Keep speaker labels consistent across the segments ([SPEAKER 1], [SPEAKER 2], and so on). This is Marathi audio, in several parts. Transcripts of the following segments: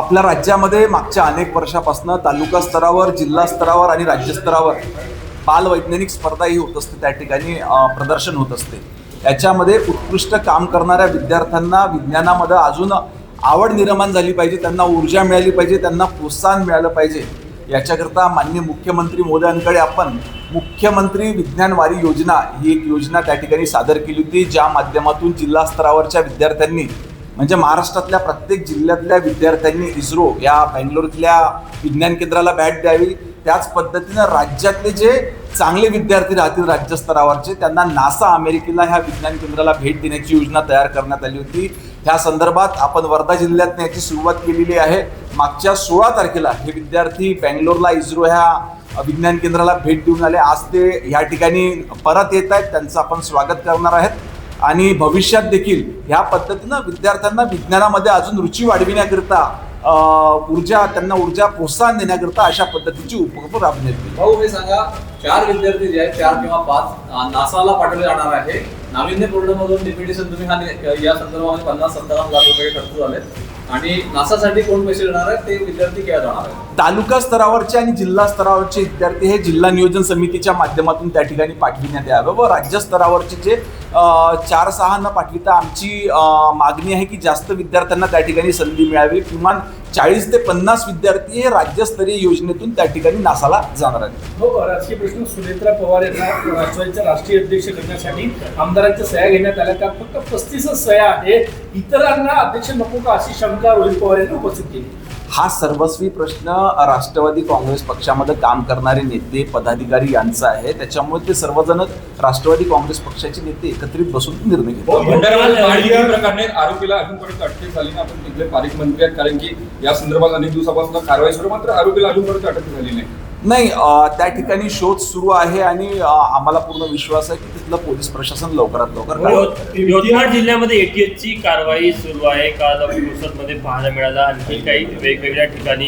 [SPEAKER 1] आपल्या राज्यामध्ये मागच्या अनेक वर्षापासून तालुका स्तरावर जिल्हा स्तरावर आणि राज्यस्तरावर बालवैज्ञानिक स्पर्धाही स्पर्धा ही होत असते त्या ठिकाणी प्रदर्शन होत असते. याच्यामध्ये उत्कृष्ट काम करणाऱ्या विद्यार्थ्यांना विज्ञानामध्ये अजून आवड निर्माण झाली पाहिजे त्यांना ऊर्जा मिळाली पाहिजे त्यांना प्रोत्साहन मिळालं पाहिजे. याच्याकरता माननीय मुख्यमंत्री महोदयांकडे आपण मुख्यमंत्री विज्ञान वारी योजना ही एक योजना त्या ठिकाणी सादर केली होती ज्या माध्यमातून जिल्हा स्तरावरच्या विद्यार्थ्यांनी म्हणजे महाराष्ट्रातल्या प्रत्येक जिल्ह्यातल्या विद्यार्थ्यांनी इस्रो या बँगलोरतल्या विज्ञान केंद्राला भेट द्यावी. त्याच पद्धतीनं राज्यातले जे चांगले विद्यार्थी राहतील राज्यस्तरावरचे त्यांना नासा अमेरिकेला ह्या विज्ञान केंद्राला भेट देण्याची योजना तयार करण्यात आली होती. त्या संदर्भात आपण वर्धा जिल्ह्यात याची सुरुवात केलेली आहे. मागच्या सोळा तारखेला हे विद्यार्थी बँगलोरला इस्रो ह्या विज्ञान केंद्राला भेट देऊन आले. आज ते या ठिकाणी परत येत आहेत. त्यांचं आपण स्वागत करणार आहेत. आणि भविष्यात देखील ह्या पद्धतीनं विद्यार्थ्यांना विज्ञानामध्ये अजून रुची वाढविण्याकरिता ऊर्जा त्यांना ऊर्जा प्रोत्साहन देण्याकरिता अशा पद्धतीची उपक्रम राबवण्यात
[SPEAKER 2] भाऊ हे सांगा चार विद्यार्थी जे आहेत चार किंवा पाच नासाला पाठवले जाणार आहे. नाविन्यपूर्ण मधून डिप्युटेशन तुम्ही हा या संदर्भामध्ये पन्नास सत्तावन्न लाख रुपये खर्च झाले आणि नासासाठी कोण पैसे देणार आहेत ते विद्यार्थी केव्हा जाणार आहेत.
[SPEAKER 1] तालुका स्तरावरचे आणि जिल्हा स्तरावरचे विद्यार्थी हे जिल्हा नियोजन समितीच्या माध्यमातून त्या ठिकाणी पाठविण्यात यावं व राज्य स्तरावरचे जे चार सहा न पाठविता आमची मागणी आहे की जास्त विद्यार्थ्यांना त्या ठिकाणी संधी मिळावी. किमान चाळीस ते पन्नास विद्यार्थी हे राज्यस्तरीय योजनेतून त्या ठिकाणी नासाला जाणार आहेत.
[SPEAKER 3] हो राजकीय प्रश्न सुनेत्रा पवार यांना राष्ट्रवादीचे राष्ट्रीय अध्यक्ष करण्यासाठी आमदारांच्या सह्या घेण्यात आल्या. त्या फक्त पस्तीसच सह्या आहे इतरांना अध्यक्ष नको का अशी शंका रोहित पवार यांनी उपस्थित केली.
[SPEAKER 1] हा सर्वस्वी प्रश्न राष्ट्रवादी काँग्रेस पक्षामध्ये काम करणारे नेते पदाधिकारी यांचा आहे. त्याच्यामुळे ते सर्वजण राष्ट्रवादी काँग्रेस पक्षाचे नेते एकत्रित बसून निर्णय घेतात.
[SPEAKER 4] प्रकरणी आरोपीला अजूनपर्यंत अटक झाली नाही. आपण तिथले पालिक मंत्री आहेत कारण की या संदर्भात अनेक दिवसापासून कारवाई सुरू मात्र आरोपीला अजूनपर्यंत अटक झाली नाही.
[SPEAKER 1] नाही अ, त्या ठिकाणी शोध सुरू आहे आणि आम्हाला पूर्ण विश्वास आहे की तिथलं पोलीस प्रशासन लवकरात लवकर
[SPEAKER 5] हो,
[SPEAKER 1] कारवाई
[SPEAKER 5] यवतमाळ जिल्ह्यामध्ये ATH ची कारवाई सुरू आहे. काल मध्ये पाहायला मिळाला. आणखी काही वेगवेगळ्या ठिकाणी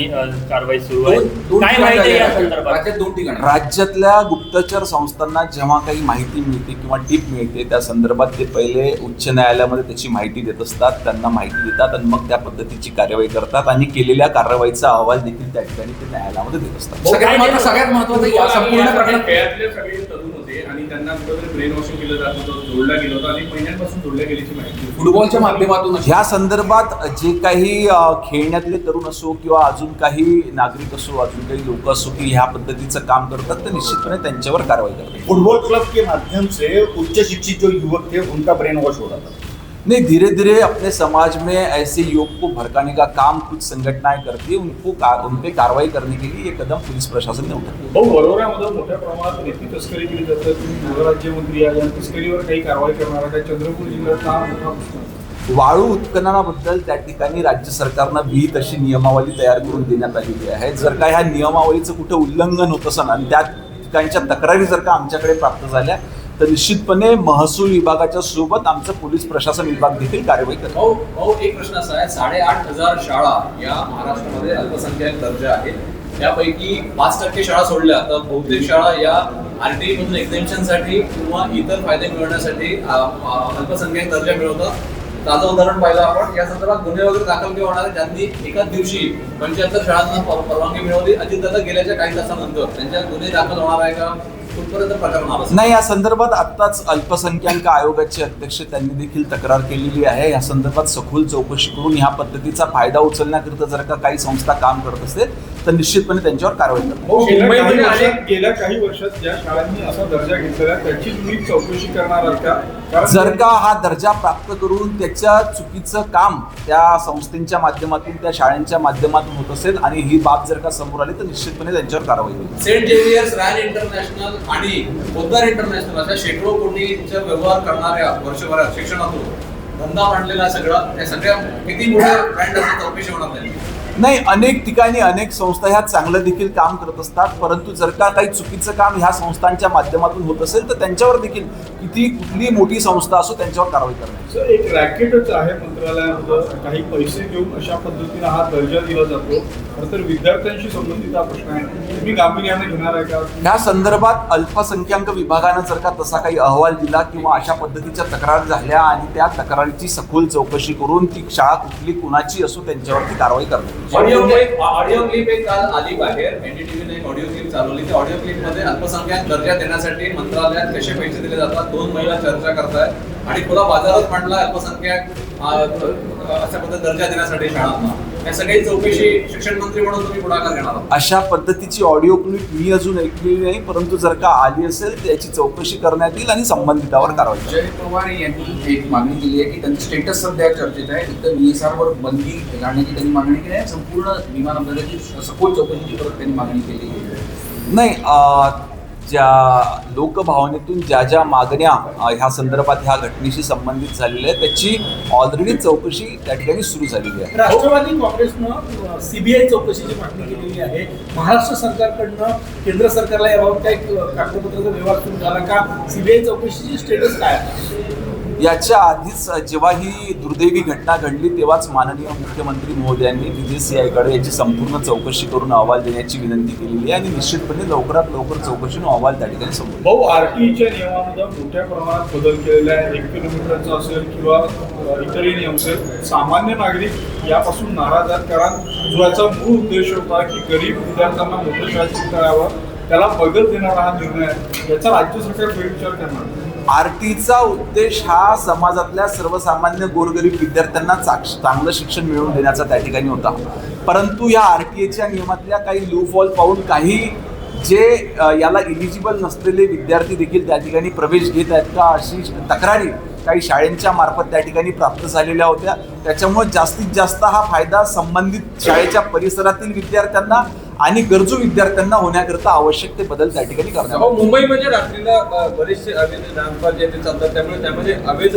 [SPEAKER 5] कारवाई सुरू आहे. काय माहिती आहे या संदर्भात?
[SPEAKER 2] दोन ठिकाणी.
[SPEAKER 1] राज्यातल्या गुप्तचर संस्थांना जेव्हा काही माहिती मिळते किंवा टीप मिळते त्या संदर्भात ते पहिले उच्च न्यायालयामध्ये त्याची माहिती देत असतात. त्यांना माहिती देतात आणि मग त्या पद्धतीची कार्यवाही करतात आणि केलेल्या कारवाईचा अहवाल देखील त्या ठिकाणी ते न्यायालयामध्ये देत असतात.
[SPEAKER 2] महत्व- सगळ्यात महत्वाचं या संपूर्ण प्रकरणात
[SPEAKER 6] खेळातले सगळे तरुण होते आणि त्यांना कुठेतरी ब्रेन वॉशिंग केलं जात होतं जोडलं गेलं होतं आणि महिन्यांपासून जोडल्या गेल्याची माहिती होती.
[SPEAKER 2] फुटबॉलच्या माध्यमातून
[SPEAKER 1] ह्या संदर्भात जे काही खेळण्यातले तरुण असो किंवा अजून काही नागरिक असो अजून काही लोक असो की ह्या पद्धतीचं काम करतात तर निश्चितपणे त्यांच्यावर कारवाई करतात
[SPEAKER 7] फुटबॉल क्लब के माध्यम से उच्च शिक्षित जो युवक थे उनका ब्रेन वॉश हो रहा था
[SPEAKER 1] नहीं धीरे धीरे अपने समाज में ऐसे युवक को भड़काने का काम कुछ संगठनाएं करती है उनको का, उन पे कार्रवाई करने के लिए ये कदम पुलिस प्रशासन ने उठाया
[SPEAKER 6] भाऊ मोठ्या प्रमाणात रेती तस्करी केली जाते तुम्ही गृहराज्यमंत्री आहे तस्करीवर काही कारवाई करणार आहे चंद्रपूर जिल्ह्यात मोठा प्रश्न आहे.
[SPEAKER 1] वाळू उत्खननाबद्दल त्या ठिकाणी राज्य सरकारनं विहित अशी नियमावली तयार करून देण्यात आलेली आहे जर का ह्या नियमावलीचं कुठं उल्लंघन होत असेल आणि त्या ठिकाणच्या तक्रारी जर का आमच्याकडे प्राप्त झाल्या तर निश्चितपणे महसूल विभागाच्या सोबत आमचं पोलीस प्रशासन विभाग देखील कार्यवाही करतो.
[SPEAKER 2] भाऊ भाऊ एक प्रश्न असा आहे. साडेआठ हजार शाळा या महाराष्ट्रामध्ये अल्पसंख्याक दर्जा आहेत. त्यापैकी पाच टक्के शाळा सोडल्या तर बहुतेक शाळा या आरटीई मधून exemption साठी किंवा इतर फायदे मिळवण्यासाठी अल्पसंख्याक दर्जा मिळवतात ताजं उदाहरण पाहिलं आपण. या संदर्भात गुन्हे वगैरे दाखल केव्हा होणार ज्यांनी एकाच दिवशी पंच्याहत्तर शाळांना परवानगी मिळवली. अजितदादा गेल्याच्या काही तासानंतर त्यांच्या गुन्हे दाखल होणार आहे का?
[SPEAKER 1] नाही. या संदर्भात आत्ताच अल्पसंख्याक आयोगाचे अध्यक्ष त्यांनी देखील तक्रार केलेली आहे. या संदर्भात सखोल चौकशी करून ह्या पद्धतीचा फायदा उचलण्याकरिता जर का काही संस्था काम करत असेल तर निश्चितपणे त्यांच्यावर कारवाई करतात
[SPEAKER 6] भाऊ गेल्या काही
[SPEAKER 4] मुंबईमध्ये
[SPEAKER 6] वर्षात गेल्या काही वर्षात ज्या शाळांनी असा दर्जा घेतलेला त्याची तुम्ही चौकशी करणार आहात का? कारण
[SPEAKER 1] जर का हा दर्जा प्राप्त करून त्याच्या चुकीचं काम त्या संस्थेच्या माध्यमातून त्या शाळांच्या माध्यमातून होत असेल आणि ही बाब जर का समोर आली तर निश्चितपणे त्यांच्यावर कारवाई होईल.
[SPEAKER 2] सेंट जेवियर्स रॅन इंटरनॅशनल आणि पोद्दार इंटरनॅशनल अशा शेकडो कोटीचा व्यवहार करणाऱ्या वर्षभरात शिक्षणातून धंदा मांडलेला सगळा त्या सगळ्या किती मोठ्या ब्रँड असं चौकशी होणार नाही.
[SPEAKER 1] नाही अनेक ठिकाणी अनेक संस्था ह्या चांगलं देखील काम करत असतात परंतु जर का काही चुकीचं काम ह्या संस्थांच्या माध्यमातून होत असेल तर त्यांच्यावर देखील किती कुठली मोठी संस्था असो त्यांच्यावर कारवाई करण्यात
[SPEAKER 6] सर, एक रॅकेटच आहे मंत्रालयामध्ये काही पैसे घेऊन अशा पद्धतीने हा दर्जा दिला जातो. खरं तर विद्यार्थ्यांशी संबंधित हा प्रश्न आहे. तुम्ही गांभीर्याने घेणार आहे का?
[SPEAKER 1] ह्या संदर्भात अल्पसंख्याक विभागानं जर का तसा काही अहवाल दिला किंवा अशा पद्धतीच्या तक्रार झाल्या आणि त्या तक्रारीची सखोल चौकशी करून ती शाळा कुठली कुणाची असो त्यांच्यावरती कारवाई येईल.
[SPEAKER 2] ऑडिओ क्लिप ऑडिओ क्लिप एक काल आली बाहेर. एनडीटीव्हीने एक ऑडिओ क्लिप चालवली. त्या ऑडिओ क्लिपमध्ये अल्पसंख्याक दर्जा देण्यासाठी मंत्रालयात कसे पैसे दिले जातात दोन महिला चर्चा करतायत. आणि खुला बाजारात मांडला अल्पसंख्याक अशा पद्धतीने दर्जा देण्यासाठी शाळांना. या सगळी चौकशी शिक्षण मंत्री म्हणून तुम्ही पुढाकार घेणार आहात.
[SPEAKER 1] अशा पद्धतीची ऑडिओ क्लिप मी अजून ऐकलेली नाही परंतु जर का आली असेल तर याची चौकशी करण्यात येईल आणि संबंधितावर कारवाई.
[SPEAKER 8] जय पवार यांनी एक मागणी केली आहे की त्यांचं स्टेटस सध्या चर्चेत आहे. इथं VSR वर बंदी घालण्याची त्यांनी मागणी केली आहे. संपूर्ण विमान अपघाताची सखोल चौकशीची परत त्यांनी मागणी केली आहे.
[SPEAKER 1] नाही ज्या लोकभावनेतून ज्या ज्या मागण्या ह्या संदर्भात ह्या घटनेशी संबंधित झालेल्या आहेत त्याची ऑलरेडी चौकशी त्या ठिकाणी सुरू झालेली आहे.
[SPEAKER 3] राष्ट्रवादी काँग्रेसनं सीबीआय चौकशीची मागणी केलेली आहे. महाराष्ट्र सरकारकडनं केंद्र सरकारला याबाबत काही कागदपत्राचा व्यवहार सुरू झाला का? सीबीआय चौकशीची स्टेटस काय आहे?
[SPEAKER 1] याच्या आधीच जेव्हा ही दुर्दैवी घटना घडली तेव्हाच माननीय मुख्यमंत्री महोदयांनी डीजीसीआयकडे याची संपूर्ण चौकशी करून अहवाल देण्याची विनंती केलेली आहे आणि निश्चितपणे लवकरात लवकर चौकशीनं अहवाल त्या ठिकाणी समोर
[SPEAKER 6] भाऊ आरटीईच्या नियमामध्ये मोठ्या प्रमाणात बदल केलेला आहे. एक किलोमीटरचा असेल किंवा इतरही नियम असेल सामान्य नागरिक यापासून नाराज आहेत. कारण जो याचा मूळ उद्देश होता की गरीब विद्यार्थ्यांना मोठं शाळेत करावं त्याला बदल देणारा हा निर्णय याचा राज्य सरकार फेरविचार करणार.
[SPEAKER 1] आर टीचा उद्देश हा समाजातल्या सर्वसामान्य गोरगरीब विद्यार्थ्यांना चाक- चांगलं शिक्षण मिळवून देण्याचा त्या ठिकाणी होता. परंतु या आर टी एच्या नियमातल्या काही लूफॉल पाहून काही जे याला इलिजिबल नसलेले विद्यार्थी देखील त्या ठिकाणी प्रवेश घेत आहेत का अशी तक्रारी काही शाळेंच्या मार्फत त्या ठिकाणी प्राप्त झालेल्या होत्या. त्याच्यामुळे जास्तीत जास्त हा फायदा संबंधित शाळेच्या परिसरातील विद्यार्थ्यांना आणि गरजू विद्यार्थ्यांना होण्याकरता आवश्यक ते बदल त्या ठिकाणी करण्यात आले.
[SPEAKER 4] मुंबईमध्ये रात्रीला बरेचसे अवैध डान्सबार जे ते चालतात त्यामुळे त्यामध्ये अवैध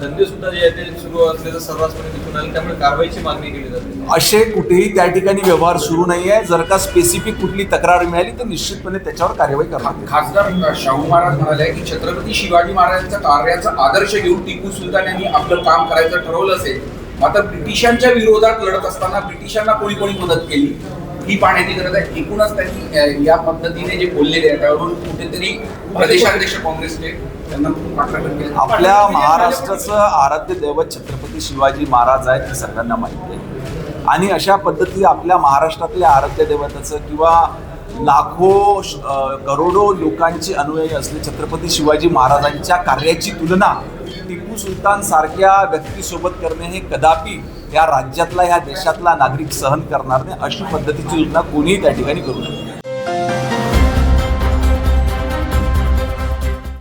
[SPEAKER 4] धंदे सुद्धा जे आहे ते सुरू असल्याचं सर्रासपणे दिसून आले त्यामुळे कारवाईची मागणी केली जाते
[SPEAKER 1] असे कुठेही त्या ठिकाणी व्यवहार सुरू नाही आहे जर का स्पेसिफिक कुठली तक्रार मिळाली तर निश्चितपणे त्याच्यावर कार्यवाही करणार.
[SPEAKER 8] खासदार शाहू महाराज म्हणाले की छत्रपती शिवाजी महाराजांच्या कार्याचा आदर्श घेऊन टिपू सुलतान यांनी आपलं काम करायचं ठरवलं असेल मात्र ब्रिटिशांच्या विरोधात लढत असताना ब्रिटिशांना कोणी कोणी मदत केली ही पाहण्याची गरज आहे. एकूणच त्यांनी या पद्धतीने जे बोललेले आहे त्यावरून कुठेतरी प्रदेशाध्यक्ष काँग्रेसचे
[SPEAKER 1] आपल्या महाराष्ट्राचं आराध्य दैवत छत्रपती शिवाजी महाराज आहेत हे सगळ्यांना माहिती आहे. आणि अशा पद्धती आपल्या महाराष्ट्रातल्या आराध्य दैवताचं किंवा लाखो करोडो लोकांची अनुयायी असले छत्रपती शिवाजी महाराजांच्या कार्याची तुलना टिपू सुलतान सारख्या व्यक्तीसोबत करणे हे कदापि या राज्यातला ह्या देशातला नागरिक सहन करणार नाही अशी पद्धतीची योजना कोणीही त्या ठिकाणी करू नये